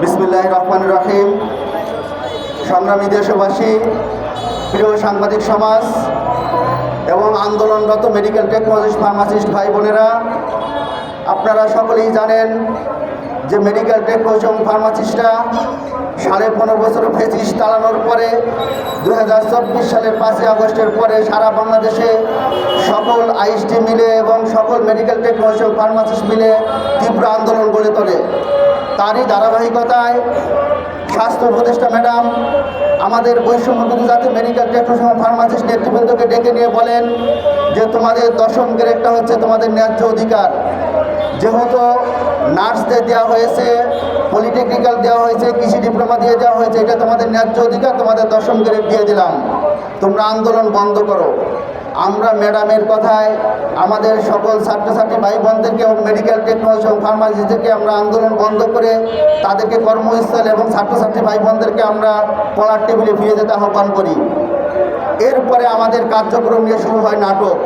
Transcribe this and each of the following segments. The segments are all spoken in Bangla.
বিসমিল্লাহ রহমান রাহিম। সংগ্রামী দেশবাসী, প্রিয় সাংবাদিক সমাজ এবং আন্দোলনরত মেডিকেল টেকনোলজিস্ট ফার্মাসিস্ট ভাই বোনেরা, আপনারা সকলেই জানেন যে মেডিকেল টেকনোলজি এবং ফার্মাসিস্টরা সাড়ে পনেরো বছর ফেসিস চালানোর পরে দু হাজার চব্বিশ সালের পাঁচই আগস্টের পরে সারা বাংলাদেশে সকল আইএসটি মিলে এবং সকল মেডিকেল টেকনোলজি ফার্মাসিস্ট মিলে তীব্র আন্দোলন গড়ে তোলে। তারই ধারাবাহিকতায় স্বাস্থ্য উপদেষ্টা ম্যাডাম আমাদের বৈষম্যবিরোধী জাতীয় মেডিকেল টেকনোলজি ফার্মাসিস্ট নেতৃবৃন্দকে ডেকে নিয়ে বলেন যে তোমাদের দশম গ্রেডটা হচ্ছে তোমাদের ন্যায্য অধিকার। যেহেতু নার্সদের দেওয়া হয়েছে, পলিটেকনিক্যাল দেওয়া হয়েছে, কৃষি ডিপ্লোমা দিয়ে দেওয়া হয়েছে, এটা তোমাদের ন্যায্য অধিকার, তোমাদের দশম গ্রেড দিয়ে দিলাম। তোমরা আন্দোলন বন্ধ করো। আমরা ম্যাডামের কথায়, আমাদের সকল ছাত্রছাত্রী ভাই বোনদেরকে এবং মেডিকেল টেকনোলজি এবং ফার্মাসিস্টদেরকে আমরা আন্দোলন বন্ধ করে, তাদেরকে কর্মস্থল এবং ছাত্রছাত্রী ভাই বোনদেরকে আমরা পড়ার টেবিলে ফিরে যেতে আহ্বান করি। এরপরে আমাদের কার্যক্রম নিয়ে শুরু হয় নাটক।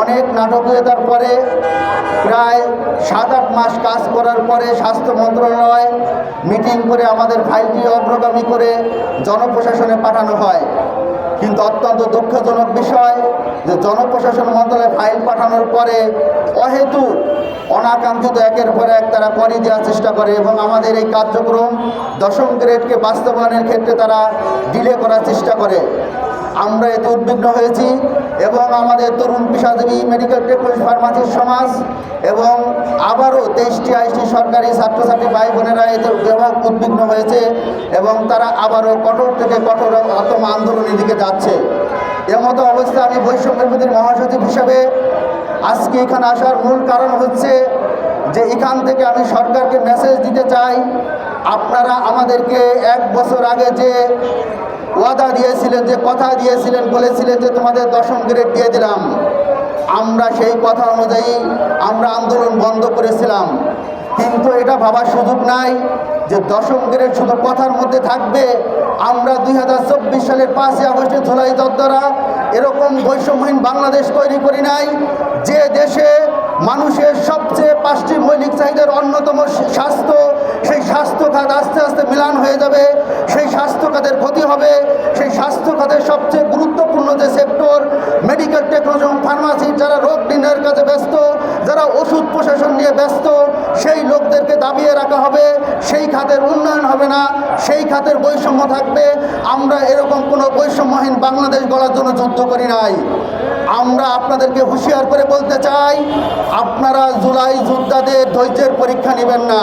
অনেক নাটকীয়তার পরে প্রায় সাত আট মাস কাজ করার পরে স্বাস্থ্য মন্ত্রণালয় মিটিং করে আমাদের ফাইলটি অগ্রগামী করে জনপ্রশাসনে পাঠানো হয়। কিন্তু অত্যন্ত দুঃখজনক বিষয় যে জনপ্রশাসন মন্ত্রণালয়ে ফাইল পাঠানোর পরে অহেতু অনাকাঙ্ক্ষিত একের পর এক তারা করে দেওয়ার চেষ্টা করে এবং আমাদের এই কার্যক্রম দশম গ্রেডকে বাস্তবায়নের ক্ষেত্রে তারা ডিলে করার চেষ্টা করে। আমরা এতে উদ্বিগ্ন হয়েছি এবং আমাদের তরুণ পেশাজীবী মেডিকেল টেকনোলজি ফার্মাসির সমাজ এবং আবারও তেইশটি আইসটি সরকারি ছাত্রছাত্রী ভাই বোনেরা এতে উদ্বিগ্ন হয়েছে এবং তারা আবারও কঠোর থেকে কঠোরতম আন্দোলনের দিকে যাচ্ছে। এমতো অবস্থা আমি বৈষম্য বিরোধী মহাসচিব হিসাবে আজকে এখানে আসার মূল কারণ হচ্ছে যে এখান থেকে আমি সরকারকে মেসেজ দিতে চাই। আপনারা আমাদেরকে এক বছর আগে যে ওয়াদা দিয়েছিলেন যে, কথা দিয়েছিলেন, বলেছিলেন যে, তোমাদের দশম গ্রেড দিয়ে দিলাম। আমরা সেই কথা অনুযায়ী আমরা আন্দোলন বন্ধ করেছিলাম। কিন্তু এটা ভাবার সুযোগ নাই যে, দশম গ্রেড শুধু কথার মধ্যে থাকবে। আমরা দুই হাজার চব্বিশ সালের পাঁচই আগস্টে ধুলাই দ্বারা এরকম বৈষম্যহীন বাংলাদেশ তৈরি করি নাই, যে দেশে মানুষের সবচেয়ে পাঁচটি মৌলিক চাহিদার অন্যতম স্বাস্থ্য সেই স্বাস্থ্য খাত আস্তে আস্তে মিলান হয়ে যাবে, সেই স্বাস্থ্য খাতের ক্ষতি হবে, সেই স্বাস্থ্য খাতের সবচেয়ে গুরুত্বপূর্ণ যে সেক্টর মেডিকেল টেকনোলজি এবং ফার্মাসি যারা রোগ নির্ণয়ের কাজে ব্যস্ত, যারা ওষুধ প্রশাসন নিয়ে ব্যস্ত, সেই লোকদেরকে দাবিয়ে রাখা হবে, সেই খাতের উন্নয়ন হবে না, সেই খাতের বৈষম্য থাকবে। আমরা এরকম কোনো বৈষম্যহীন বাংলাদেশ গড়ার জন্য যুদ্ধ করি নাই। আমরা আপনাদেরকে হুঁশিয়ার করে বলতে চাই, আপনারা জুলাই যোদ্ধাদের ধৈর্যের পরীক্ষা নেবেন না।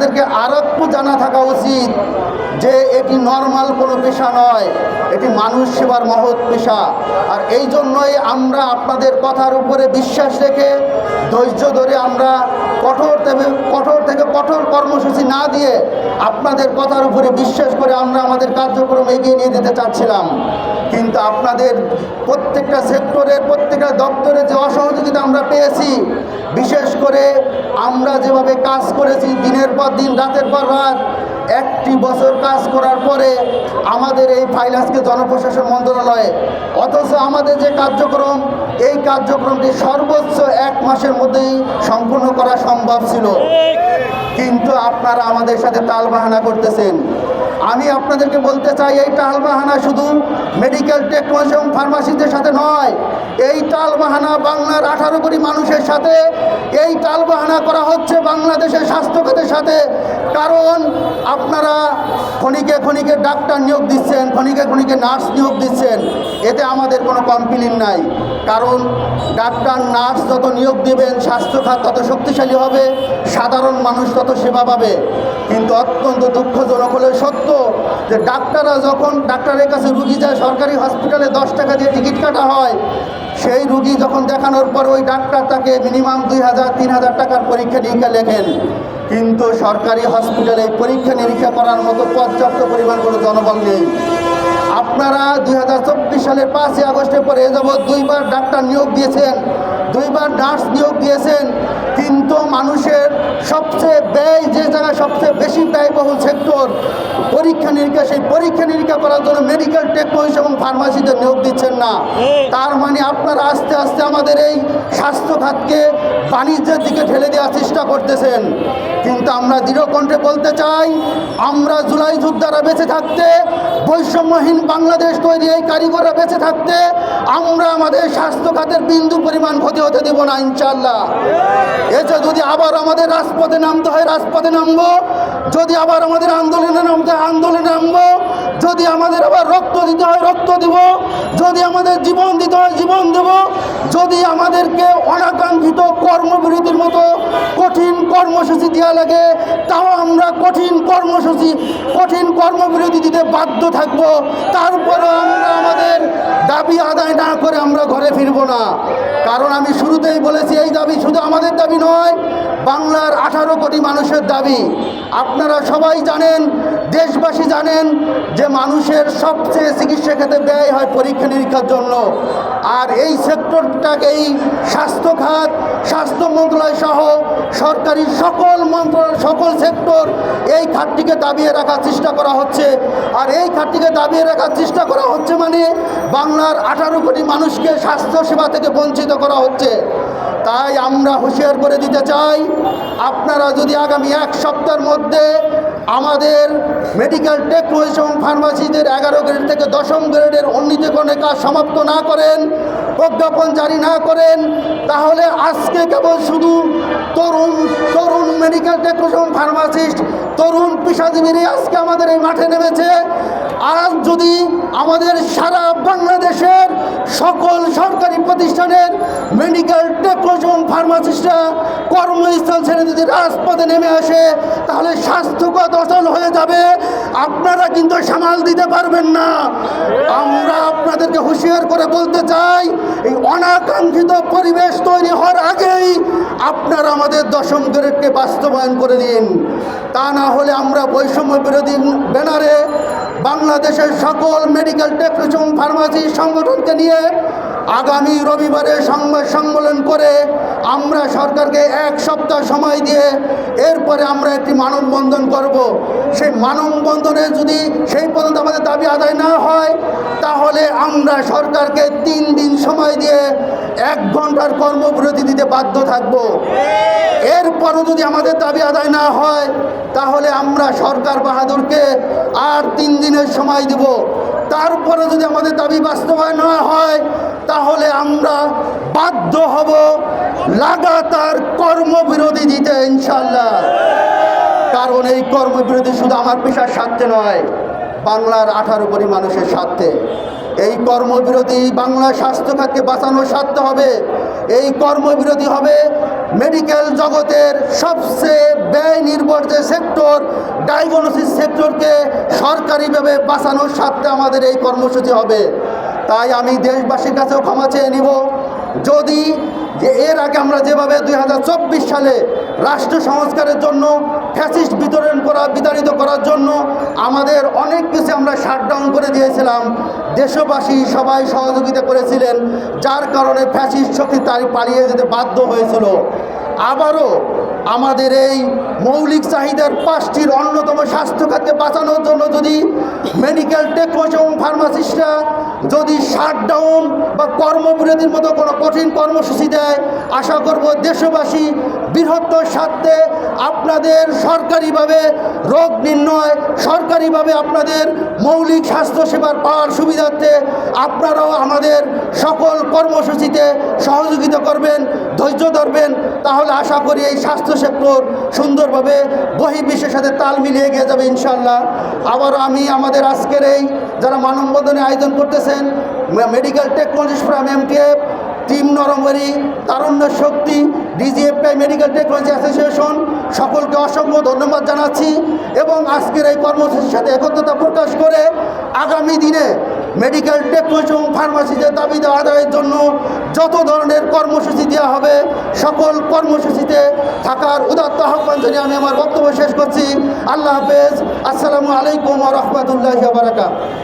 এবং আপনাদেরকে আর একটু জানা থাকা উচিত যে এটি নর্মাল কোনো পেশা নয়, এটি মানুষ সেবার মহৎ পেশা। আর এই জন্যই আমরা আপনাদের কথার উপরে বিশ্বাস রেখে, ধৈর্য ধরে আমরা কঠোর থেকে কঠোর থেকে কঠোর কর্মসূচি না দিয়ে আপনাদের কথার উপরে বিশ্বাস করে আমরা আমাদের কার্যক্রম এগিয়ে নিয়ে যেতে চাচ্ছিলাম। কিন্তু আপনাদের প্রত্যেকটা সেক্টরের, প্রত্যেকটা দপ্তরে যে অসহযোগিতা আমরা পেয়েছি বিশেষ করে আমরা যেভাবে কাজ করেছি দিনের পর দিন, রাতের পর রাত, একটি বছর কাজ করার পরে আমাদের এই ফাইল আজকে জনপ্রশাসন মন্ত্রণালয়ে। অথচ আমাদের যে কার্যক্রম, এই কার্যক্রমটি সর্বোচ্চ এক মাসের মধ্যেই সম্পূর্ণ করা সম্ভব ছিল। কিন্তু আপনারা আমাদের সাথে তাল বাহানা করতেছেন। আমি আপনাদেরকে বলতে চাই, এই টাল বাহানা শুধু মেডিকেল টেকনোলজি এবং ফার্মাসিদের সাথে নয়, এই টাল বাহানা বাংলার আঠারো কোটি মানুষের সাথে, এই টাল বাহানা করা হচ্ছে বাংলাদেশের স্বাস্থ্য খাতের সাথে। কারণ আপনারা খনিকে খনিকে ডাক্তার নিয়োগ দিচ্ছেন খনিকে খনিকে নার্স নিয়োগ দিচ্ছেন, এতে আমাদের কোনো কমপ্লেন নাই। কারণ ডাক্তার, নার্স যত নিয়োগ দেবেন স্বাস্থ্য খাত তত শক্তিশালী হবে, সাধারণ মানুষ তত সেবা পাবে। কিন্তু অত্যন্ত দুঃখজনক হলে সত্য যে ডাক্তাররা যখন ডাক্তারের কাছে রুগী যায় সরকারি হসপিটালে দশ টাকা দিয়ে টিকিট কাটা হয়, সেই রুগী যখন দেখানোর পর ওই ডাক্তার তাকে মিনিমাম দুই হাজার, তিন হাজার টাকার পরীক্ষা নিরীক্ষা লেখেন। কিন্তু সরকারি হসপিটালে পরীক্ষা নিরীক্ষা করার মতো পর্যাপ্ত পরিমাণ কোনো জনবল নেই। আপনারা দুই হাজার চব্বিশ সালের পাঁচই আগস্টের পরে এ যাবৎ দুইবার ডাক্তার নিয়োগ দিয়েছেন, দুইবার নার্স নিয়োগ দিয়েছেন, কিন্তু মানুষের সবচেয়ে ব্যয় যে জায়গায় সবচেয়ে বেশি ব্যয়বহুল সেক্টর পরীক্ষা সেই পরীক্ষা নিরীক্ষা করার জন্য মেডিকেল টেকনোলজি এবং ফার্মাসিতে নিয়োগ দিচ্ছেন না। তার মানে আপনারা আস্তে আস্তে আমাদের এই স্বাস্থ্য খাতকে বাণিজ্যের দিকে ঠেলে দেওয়ার চেষ্টা করতেছেন। কিন্তু আমরা দৃঢ় কণ্ঠে বলতে চাই আমরা জুলাই যোদ্ধারা বেঁচে থাকতে বৈষম্যহীন বাংলাদেশ তৈরি এই কারিগররা বেঁচে থাকতে আমরা আমাদের স্বাস্থ্য খাতের বিন্দু পরিমাণ ক্ষতি হতে দেব না ইনশাল্লাহ এতে যদি আবার আমাদের রাজপথে নামতে হয় রাজপথে নামবো যদি আবার আমাদের আন্দোলনে নামতে, আন্দোলনে নামবো, যদি আমাদের আবার রক্ত দিতে হয়, রক্ত দিব, যদি আমাদের জীবন দিতে হয়, জীবন দেব, যদি আমাদেরকে অনাকাঙ্ক্ষিত কর্মবিরতির মতো কঠিন কর্মসূচি দেওয়া লাগে, তাও আমরা কঠিন কর্মসূচি, কঠিন কর্মবিরতি দিতে বাধ্য থাকব। তারপরেও আমরা আমাদের দাবি আদায় না করে আমরা ঘরে ফিরব না। কারণ আমি শুরুতেই বলেছি, এই দাবি শুধু আমাদের দাবি নয়, বাংলার আঠারো কোটি মানুষের দাবি। আপনারা সবাই জানেন, দেশবাসী জানেন, যে মানুষের সবচেয়ে চিকিৎসা ক্ষেত্রে ব্যয় হয় পরীক্ষা নিরীক্ষার জন্য। আর এই সেক্টরটাকে এই স্বাস্থ্য খাত, স্বাস্থ্য মন্ত্রণালয় সহ সরকারি সকল মন্ত্রণালয় সকল সেক্টর এই খাতটিকে দাবিয়ে রাখার চেষ্টা করা হচ্ছে। আর এই খাতটিকে দাবিয়ে রাখার চেষ্টা করা হচ্ছে মানে বাংলার আঠারো কোটি মানুষকে স্বাস্থ্যসেবা থেকে বঞ্চিত করা হচ্ছে। তাই আমরা হুঁশিয়ার করে দিতে চাই, আপনারা যদি আগামী এক সপ্তাহের মধ্যে আমাদের মেডিকেল টেকনোলজি এবং ফার্মাসিদের এগারো গ্রেড থেকে দশম গ্রেডের উন্নীতকরণের কাজ সমাপ্ত না করেন, প্রজ্ঞাপন জারি না করেন, তাহলে আজকে কেবল শুধু তরুণ তরুণ মেডিকেল টেকনোলজি এবং ফার্মাসিস্ট তরুণ পেশাজীবীরা আজকে আমাদের এই মাঠে নেমেছে। আজ যদি আমাদের সারা বাংলাদেশের সকল সরকারি প্রতিষ্ঠানের মেডিকেল টেকনোলজি এবং ফার্মাসিস্টরা কর্মস্থল ছেড়ে যদি রাজপথে নেমে আসে, তাহলে স্বাস্থ্যগত অচল হয়ে যাবে। আপনারা কিন্তু সামাল দিতে পারবেন না। আমরা আপনাদেরকে হুঁশিয়ার করে বলতে চাই, এই অনাকাঙ্ক্ষিত পরিবেশ তৈরি হওয়ার আগেই আপনারা আমাদের দশম গ্রেডকে বাস্তবায়ন করে দিন। তা না হলে আমরা বৈষম্য বিরোধী ব্যানারে বাংলাদেশের সকল মেডিকেল টেকনিশন ফার্মাসি সংগঠনকে নিয়ে আগামী রবিবারে সংবাদ সম্মেলন করে আমরা সরকারকে এক সপ্তাহ সময় দিয়ে এরপরে আমরা একটি মানববন্ধন করব। সেই মানববন্ধনে যদি সেই পর্যন্ত আমাদের দাবি আদায় না হয়, তাহলে আমরা সরকারকে তিন দিন সময় দিয়ে এক ঘণ্টার কর্মবিরতি দিতে বাধ্য থাকব। এরপরও যদি আমাদের দাবি আদায় না হয়, তাহলে আমরা সরকার বাহাদুরকে আর তিন দিনের সময় দেব। তারপরে যদি আমাদের দাবি বাস্তবায়ন না হয়, তাহলে আমরা বাধ্য হব লাগাতার কর্মবিরোধী দিতে ইনশাল্লাহ কারণ এই কর্মবিরোধী শুধু আমার পেশার স্বার্থে নয়, বাংলার আঠারো কোটি মানুষের স্বার্থে। এই কর্মবিরোধী বাংলা স্বাস্থ্য খাতকে বাঁচানোর স্বার্থে হবে। এই কর্মবিরোধী হবে মেডিকেল জগতের সবচেয়ে ব্যয় নির্ভর যে সেক্টর, ডায়াগনোসিস সেক্টরকে সরকারিভাবে বাঁচানোর স্বার্থে আমাদের এই কর্মসূচি হবে। তাই আমি দেশবাসীর কাছেও ক্ষমা চেয়ে নিব। যদি যে এর আগে আমরা যেভাবে দুই হাজার চব্বিশ সালে রাষ্ট্র সংস্কারের জন্য, ফ্যাসিস্ট বিতরণ করা, বিতাড়িত করার জন্য আমাদের অনেক কিছু আমরা শাটডাউন করে দিয়েছিলাম দেশবাসী সবাই সহযোগিতা করেছিলেন, যার কারণে ফ্যাসিস্ট শক্তি তার পালিয়ে যেতে বাধ্য হয়েছিল। আবারও আমাদের এই মৌলিক চাহিদার পাঁচটির অন্যতম স্বাস্থ্য খাতকে বাঁচানোর জন্য যদি মেডিকেল টেকনোলজি এবং ফার্মাসিস্টরা যদি শাটডাউন বা কর্মবিরতির মতো কোনো কঠিন কর্মসূচি দেয়, আশা করব দেশবাসী বৃহত্তর স্বার্থে আপনাদের সরকারিভাবে রোগ নির্ণয়, সরকারিভাবে আপনাদের মৌলিক স্বাস্থ্যসেবার পাওয়ার সুবিধার্থে আপনারাও আমাদের সকল কর্মসূচিতে সহযোগিতা করবেন, ধৈর্য ধরবেন। তাহলে আশা করি এই স্বাস্থ্য সেক্টর সুন্দরভাবে বহির্বিশ্বের সাথে তাল মিলিয়ে গিয়ে যাবে ইনশাল্লাহ আবারও আমি আমাদের আজকের এই যারা মানববন্ধনে আয়োজন করতেছেন medical technology from MTF team নরমরি তারুণ্য শক্তি ডিজিএফআই মেডিকেল টেকনোলজি অ্যাসোসিয়েশন সকলকে অসংখ্য ধন্যবাদ জানাচ্ছি এবং আজকের এই কর্মসূচির সাথে একত্রতা প্রকাশ করে আগামী দিনে মেডিকেল টেকনোলজি এবং ফার্মাসিদের দাবি আদায়ের জন্য যত ধরনের কর্মসূচি দেওয়া হবে, সকল কর্মসূচিতে থাকার উদাত্ত আহ্বান জানিয়ে আমি আমার বক্তব্য শেষ করছি। আল্লাহ হাফেজ। আসসালামু আলাইকুম রহমতুল্লাহ বারাকাত